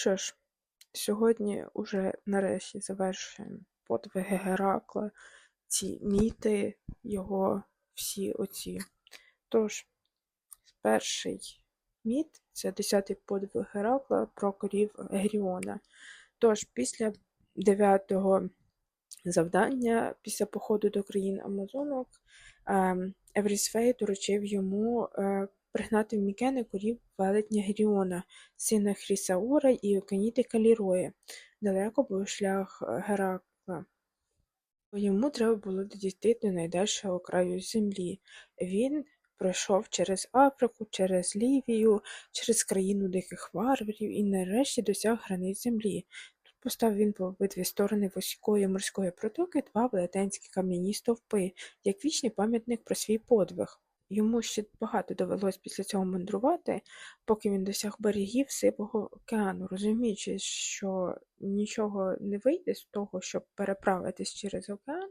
Що ж, сьогодні уже нарешті завершуємо подвиги Геракла, ці міти, його всі оці. Тож, перший міт це десятий подвиг Геракла про корів Геріона. Тож, після дев'ятого завдання, після походу до країн Амазонок, ем, Еврісфей доручив йому е, пригнати в Мікени корів велетня Геріона, сина Хрісаура і Оканіти Калірої. Далеко був шлях е, Геракла. Йому треба було дійти до найдальшого краю землі. Він пройшов через Африку, через Лівію, через країну диких варварів і нарешті досяг границь землі. Тут постав він по обидві сторони вузької морської протоки два велетенські кам'яні стовпи, як вічний пам'ятник про свій подвиг. Йому ще багато довелось після цього мандрувати, поки він досяг берегів Сивого океану, розуміючи, що нічого не вийде з того, щоб переправитись через океан.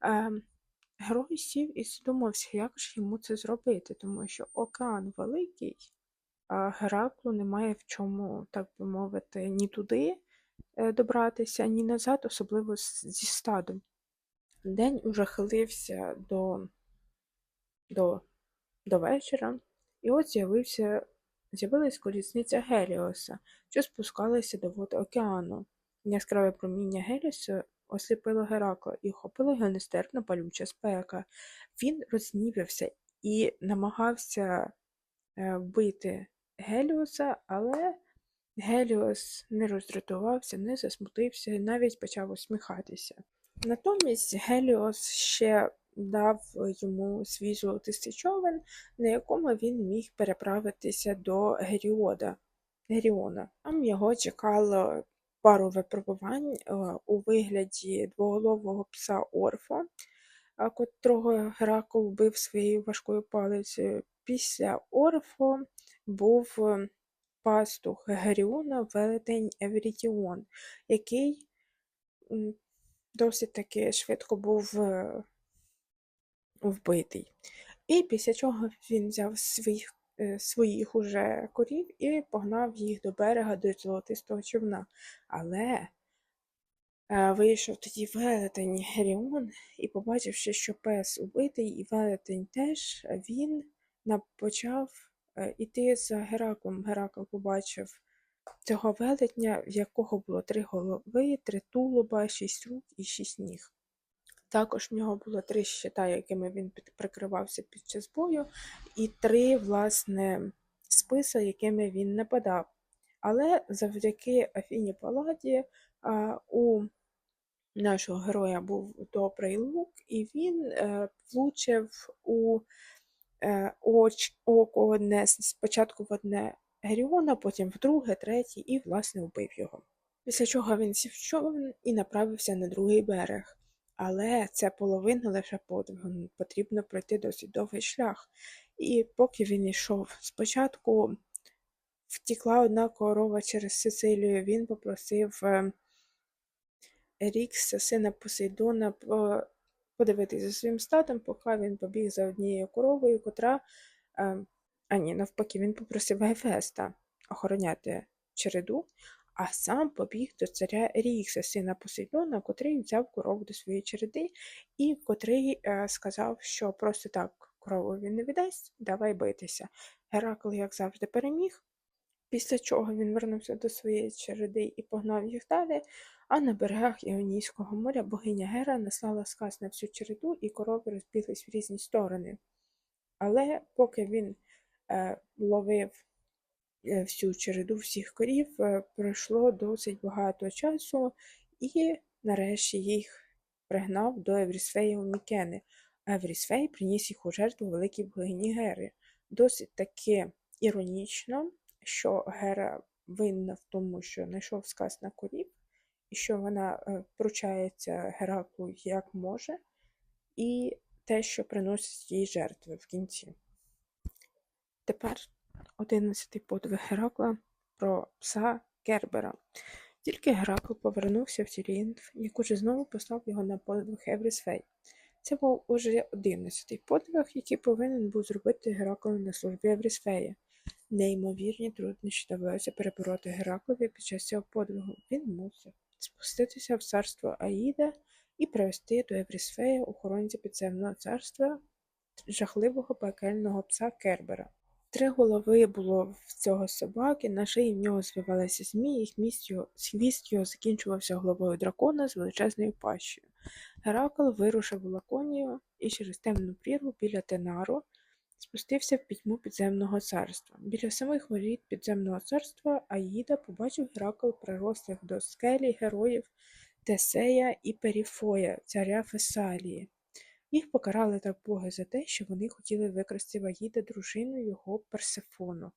Ем, Герой сів і задумався, як ж йому це зробити, тому що океан великий, а Гераклу немає в чому, так би мовити, ні туди е, добратися, ні назад, особливо зі стадом. День уже хилився до до, до вечора, і от з'явився з'явилась колісниця Геліоса, що спускалася до вод океану. Яскраве проміння Геліоса осліпило Геракла і охопила його нестерпна палюча спека. Він рознівився і намагався е, вбити Геліоса, але Геліос не роздратувався, не засмутився і навіть почав усміхатися. Натомість Геліос ще дав йому свій золотистий човен, на якому він міг переправитися до Геріода. Геріона. Там його чекало пару випробувань е, у вигляді двоголового пса Орфа, котрого Геракл вбив своєю важкою палицею. Після Орфо був е, пастух Геріона велетень Еврітіон, який досить таки швидко був е, вбитий. І після чого він взяв своїх Е, своїх уже корів і погнав їх до берега до золотистого човна. Але е, вийшов тоді велетень Геріон і, побачивши, що пес убитий, і велетень теж, він почав е, іти за Гераклом. Геракл побачив цього велетня, в якого було три голови, три тулуба, шість рук і шість ніг. Також в нього було три щита, якими він прикривався під час бою, і три, власне, списи, якими він нападав. Але завдяки Афіні Паладі у нашого героя був добрий лук, і він е, влучив у е, око одне спочатку в одне Геріона, потім в друге, третє, і, власне, вбив його. Після чого він сів човен і направився на другий берег. Але це половина лише подвигу, потрібно пройти досить довгий шлях. І поки він йшов спочатку, втікла одна корова через Сицилію, він попросив е, Рікса, сина Посейдона, подивитися за своїм статом, поки він побіг за однією коровою, котра. Е, а ні, навпаки, він попросив Гефеста охороняти череду, а сам побіг до царя Рікса, сина Посейдона, котрий взяв корову до своєї череди, і котрий е, сказав, що просто так корову він не віддасть, давай битися. Геракл, як завжди, переміг, після чого він вернувся до своєї череди і погнав їх далі. А на берегах Іонійського моря богиня Гера наслала сказ на всю череду, і корови розбіглись в різні сторони. Але поки він е, ловив всю череду всіх корів е, пройшло досить багато часу, і нарешті їх пригнав до Еврісфея у Мікени. Еврісфей приніс їх у жертву великій богині Гери. Досить таки іронічно, що Гера винна в тому, що знайшов сказ на корів, і що вона е, вручається Гераклу як може, і те, що приносить їй жертви в кінці. Тепер Одинадцятий подвиг Геракла про пса Кербера. Тільки Геракл повернувся в Тірінф, як уже знову послав його на подвиг Еврісфей. Це був уже одинадцятий подвиг, який повинен був зробити Геракл на службі Еврісфея. Неймовірні труднощі довелося перебороти Гераклові під час цього подвигу. Він мусив спуститися в царство Аїда і привести до Еврісфея охоронця підземного царства жахливого пекельного пса Кербера. Три голови було в цього собаки, на шиї в нього звивалися змії, хвіст його, хвіст закінчувався головою дракона з величезною пащею. Геракл вирушив у Лаконію і через темну прірву біля Тенару спустився в пітьму підземного царства. Біля самих воріт підземного царства Аїда побачив Геракл прирослих до скелі героїв Тесея і Періфоя, царя Фесалії. Їх покарали так боги за те, що вони хотіли викрасти в Аїда дружину його Персефону,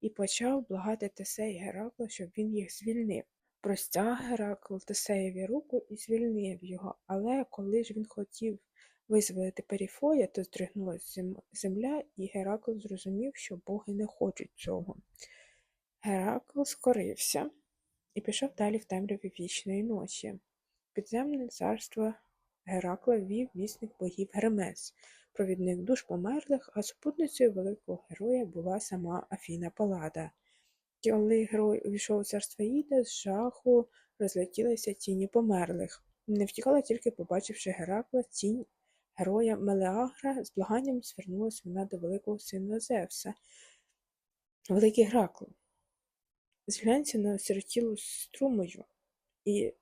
і почав благати Тесей Геракла, щоб він їх звільнив. Простяг Геракл Тесеєві руку і звільнив його, але коли ж він хотів визволити Періфоя, то здригнулася зем- земля, і Геракл зрозумів, що боги не хочуть цього. Геракл скорився і пішов далі в темряві вічної ночі. Підземне царство Геракла вів вісник богів Гермес, провідник душ померлих, а супутницею великого героя була сама Афіна Палада. Коли герой увійшов у царство Іда, з жаху розлетілися тіні померлих. Не втікала тільки побачивши Геракла, тінь героя Мелеагра, з благанням звернулася вона до великого сина Зевса. Великий Геракл, зглянься на осиротілу струмою і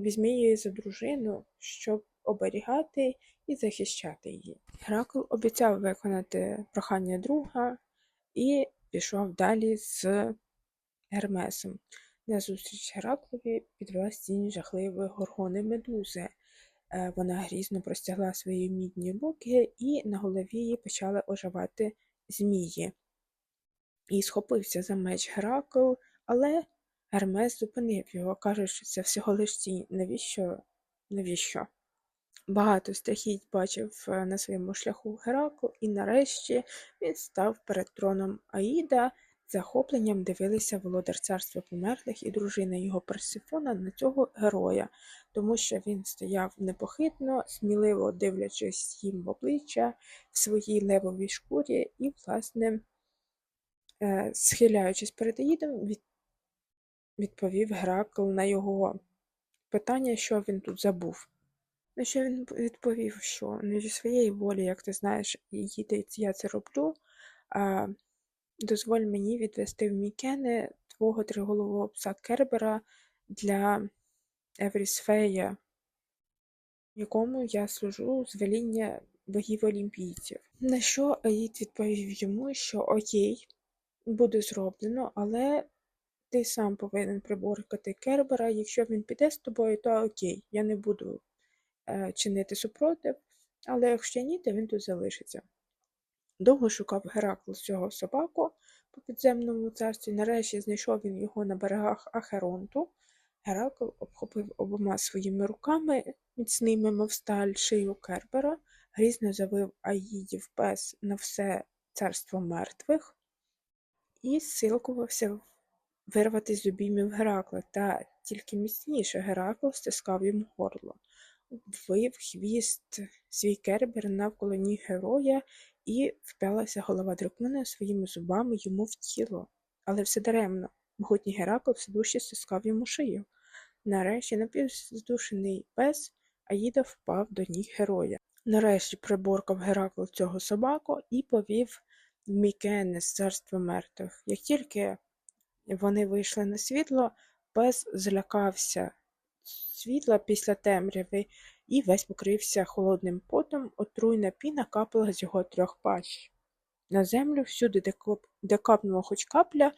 візьми її за дружину, щоб оберігати і захищати її. Геракл обіцяв виконати прохання друга і пішов далі з Гермесом. Назустріч Гераклові підвелась тінь жахливої горгони медузи. Е, Вона грізно простягла свої мідні руки, і на голові її почали оживати змії. І схопився за меч Геракл, але Гермес зупинив його, кажучи, це всього лиш тінь. Навіщо? Навіщо? Багато страхіть бачив е, на своєму шляху Геракл, і нарешті він став перед троном Аїда. Захопленням дивилися володар царства померлих і дружина його Персифона на цього героя, тому що він стояв непохитно, сміливо дивлячись їм в обличчя в своїй левовій шкурі і, власне, е, схиляючись перед Аїдом, від... відповів Геракл на його питання, що він тут забув. На що він відповів, що не зі своєї волі, як ти знаєш, їде я це роблю, а дозволь мені відвести в Мікени твого триголового пса Кербера для Еврісфея, якому я служу з веління богів олімпійців. На що Аїд відповів йому, що окей, буде зроблено, але ти сам повинен приборкати Кербера. Якщо він піде з тобою, то окей, я не буду е, чинити супротив, але якщо ні, то він тут залишиться. Довго шукав Геракл цього собаку по підземному царстві. Нарешті знайшов він його на берегах Ахеронту. Геракл обхопив обома своїми руками, міцними, мов сталь, шию Кербера, грізно завив Аїдів пес на все царство мертвих і силкувався вирвати з обіймів Геракла, та тільки міцніше Геракл стискав йому горло. Вив хвіст свій кербер навколо ніг героя, і вп'ялася голова дракона своїми зубами йому в тіло. Але все даремно. Могутній Геракл все дужче стискав йому шию. Нарешті напівздушений пес Аїда впав до ніг героя. Нарешті приборкав Геракл цього собаку і повів в Мікене з царства мертвих. Як тільки вони вийшли на світло, пес злякався світла після темряви і весь покрився холодним потом, отруйна піна капала з його трьох пащ. На землю, всюди, де, коп... де капнула хоч капля,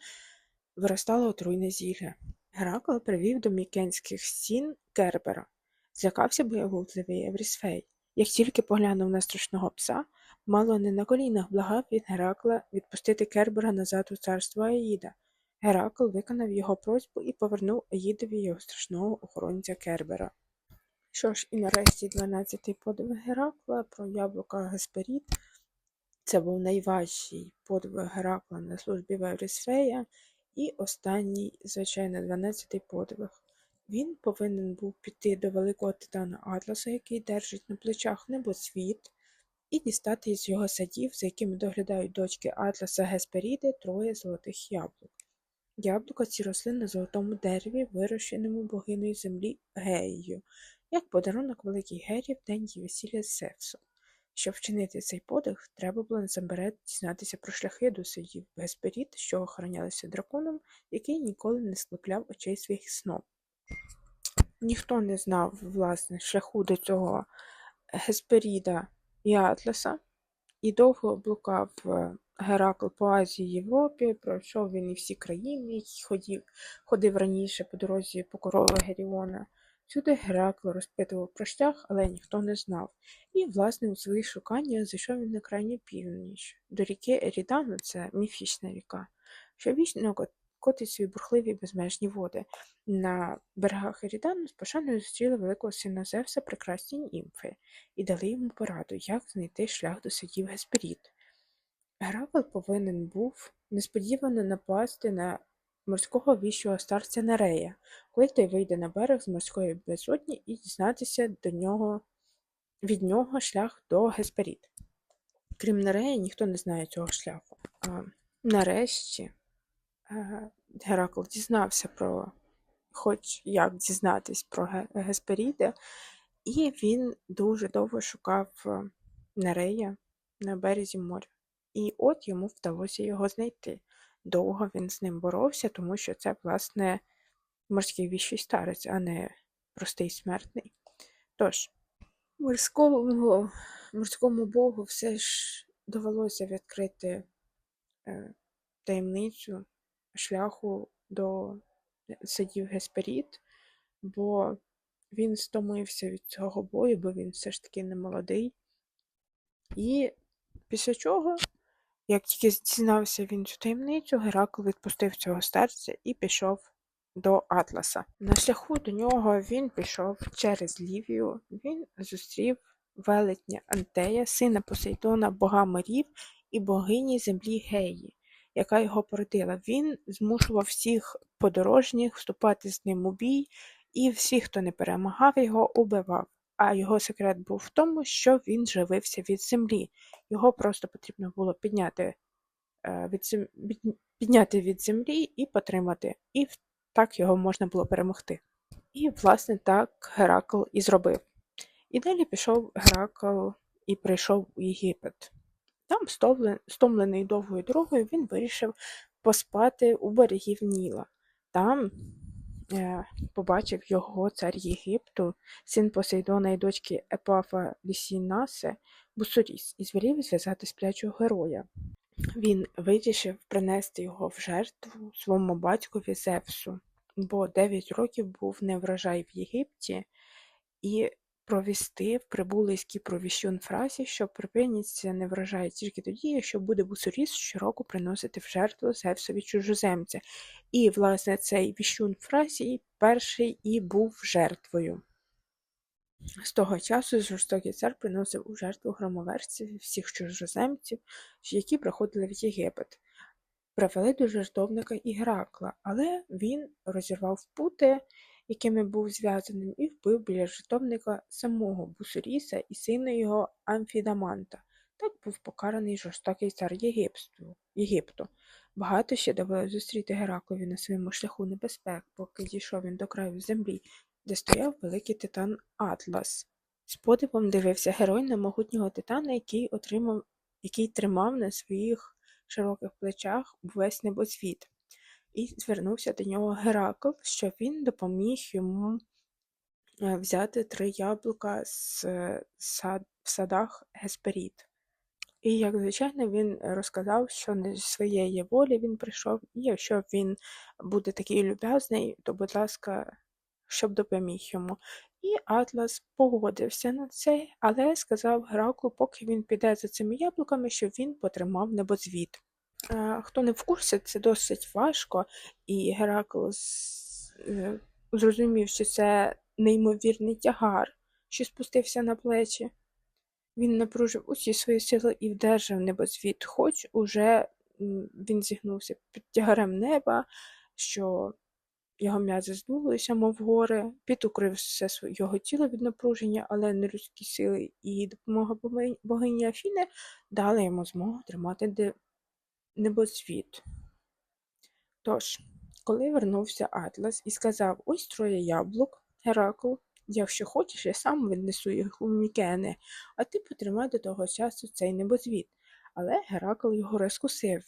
виростало отруйне зілля. Геракл привів до мікенських стін Кербера. Злякався боягузливий Еврісфей. Як тільки поглянув на страшного пса, мало не на колінах благав від Геракла відпустити Кербера назад у царство Аїда. Геракл виконав його просьбу і повернув Аїдові його страшного охоронця Кербера. Що ж, і нарешті 12-й подвиг Геракла про яблука Гесперід. Це був найважчий подвиг Геракла на службі в І останній, звичайно, 12-й подвиг. Він повинен був піти до великого титана Атласа, який держить на плечах небосвіт, і дістати із його садів, за якими доглядають дочки Атласа Гесперіди, троє золотих яблук. Яблука ці росли на золотому дереві, вирощеному богиною землі Геєю, як подарунок великій Гері в день її весілля з Зевсом. Щоб вчинити цей подих, треба було насамперед дізнатися про шляхи до садів Гесперід, що охоронялися драконом, який ніколи не склепляв очей своїх сном. Ніхто не знав, власне, шляху до цього Гесперіда і Атласа, і довго блукав е, Геракл по Азії Європі, пройшов він і всі країни, які ходив, ходив раніше по дорозі покорова Геріона. Сюди Геракл розпитував про шлях, але ніхто не знав. І, власне, у свої шукання зайшов він на крайню північ, до ріки Ерідану, це міфічна ріка, що вічно котить свої бурхливі безмежні води. На берегах Ерідану з пошаною зустріли великого сина Зевса прекрасні німфи і дали йому пораду, як знайти шлях до садів Гесперід. Геракл повинен був несподівано напасти на морського віщого старця Нерея, коли той вийде на берег з морської безодні і дізнатися до нього, від нього шлях до Гесперід. Крім Нерея, ніхто не знає цього шляху. А, нарешті е, Геракл дізнався про, хоч як дізнатись про Ге- Гесперіда, і він дуже довго шукав Нерея на березі моря. І от йому вдалося його знайти. Довго він з ним боровся, тому що це, власне, морський віщий старець, а не простий смертний. Тож, морському, морському богу все ж довелося відкрити е, таємницю шляху до садів Гесперід, бо він стомився від цього бою, бо він все ж таки не молодий. І після чого, як тільки дізнався він цю таємницю, Геракл відпустив цього старця і пішов до Атласа. На шляху до нього він пішов через Лівію. Він зустрів велетня Антея, сина Посейдона, бога морів і богині землі Геї, яка його породила. Він змушував всіх подорожніх вступати з ним у бій, і всіх, хто не перемагав його, убивав. А його секрет був в тому, що він живився від землі. Його просто потрібно було підняти, е, від зем... підняти від землі і потримати. І так його можна було перемогти. І, власне, так Геракл і зробив. І далі пішов Геракл і прийшов у Єгипет. Там, стомлений довгою дорогою, він вирішив поспати у берегів Ніла. Там побачив його цар Єгипту, син Посейдона і дочки Епафа Лісінасе, Бусуріс, і звелів зв'язати сплячого героя. Він вирішив принести його в жертву своєму батькові Зевсу, бо 9 років був неврожай в Єгипті, і провісти в прибулиській провіщун фразі, що припиняться неврожай тільки тоді, якщо буде бусуріс щороку приносити в жертву Зевсові чужоземця. І, власне, цей віщун фразі перший і був жертвою. З того часу жорстокий цар приносив у жертву громоверців всіх чужоземців, які приходили в Єгипет. Привели до жертовника і Геракла, але він розірвав пути, якими був зв'язаним, і вбив біля жертовника самого Бусуріса і сина його Амфідаманта. Так був покараний жорстокий цар Єгипту. Єгипту. Багато ще довелося зустріти Гераклові на своєму шляху небезпек, поки дійшов він до краю землі, де стояв великий титан Атлас. З подивом дивився герой на могутнього титана, який отримав, який тримав на своїх широких плечах увесь небосвіт, і звернувся до нього Геракл, щоб він допоміг йому е, взяти три яблука з е, сад, в садах Гесперід. І, як звичайно, він розказав, що не зі своєї волі він прийшов, і якщо він буде такий люб'язний, то, будь ласка, щоб допоміг йому. І Атлас погодився на це, але сказав Гераклу, поки він піде за цими яблуками, щоб він потримав небозвіт. Е, Хто не в курсі, це досить важко, і Геракл е, зрозумів, що це неймовірний тягар, що спустився на плечі. Він напружив усі свої сили і вдержав небозвіт, хоч уже він зігнувся під тягарем неба, що його м'язи здулися, мов гори, піт укрив все сво- його тіло від напруження, але нелюдські сили і допомога богині Афіни дали йому змогу тримати небосвіт. Тож, коли вернувся Атлас і сказав ось троє яблук, Геракл, якщо хочеш, я сам віднесу їх у Мікени, а ти потримай до того часу цей небозвіт. Але Геракл його розкусив.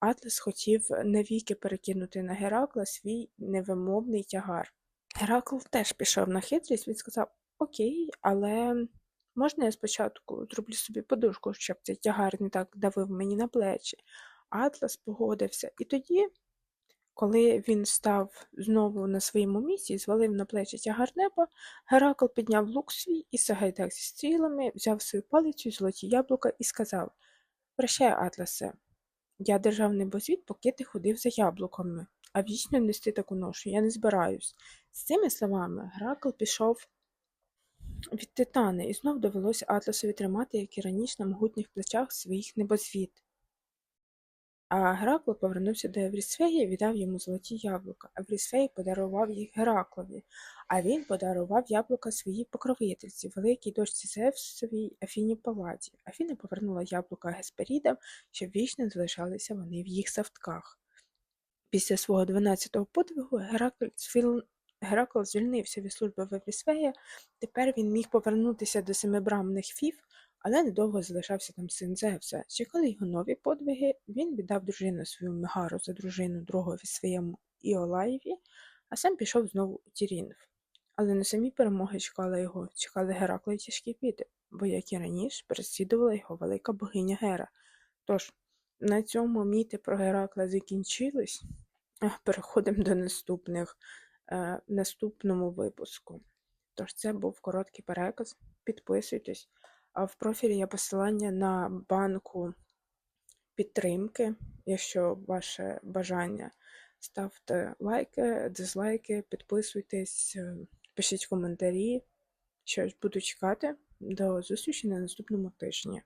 Атлас хотів навіки перекинути на Геракла свій невимовний тягар. Геракл теж пішов на хитрість, він сказав Окей, але можна я спочатку зроблю собі подушку, щоб цей тягар не так давив мені на плечі. Атлас погодився, і тоді, коли він став знову на своєму місці звалив на плечі тягар неба, Геракл підняв лук свій і сагайдак зі стрілами, взяв свою палицю золоті яблука і сказав Прощай, Атласе, я держав небозвід, поки ти ходив за яблуками, а вічно нести таку ношу я не збираюсь. З цими словами Геракл пішов від Титани, і знов довелося Атласові тримати, як і раніше, на могутніх плечах своїх небозвід. А Геракл повернувся до Еврісфеї і віддав йому золоті яблука. Еврісфей подарував їх Гераклові, а він подарував яблука своїй покровительці, великій дочці Зевсовій Афіні Паладі. Афіна повернула яблука Гесперідам, щоб вічно залишалися вони в їх савтках. Після свого 12-го подвигу Геракл, звіл- Геракл звільнився від служби в Еврісфея, тепер він міг повернутися до семибрамних фів, але недовго залишався там син Зевса. Чекали його нові подвиги, він віддав дружину свою Мегару за дружину другові своєму Іолаєві, а сам пішов знову у Тірінф. Але на самі перемоги чекали його, чекали Геракла й тяжкі біди, бо, як і раніше, переслідувала його велика богиня Гера. Тож, на цьому міти про Геракла закінчились. Переходимо до наступних е, наступному випуску. Тож це був короткий переказ. Підписуйтесь. А в профілі є посилання на банку підтримки, якщо ваше бажання. Ставте лайки, дизлайки, підписуйтесь, е, пишіть коментарі. Що ж, буду чекати. До зустрічі на наступному тижні.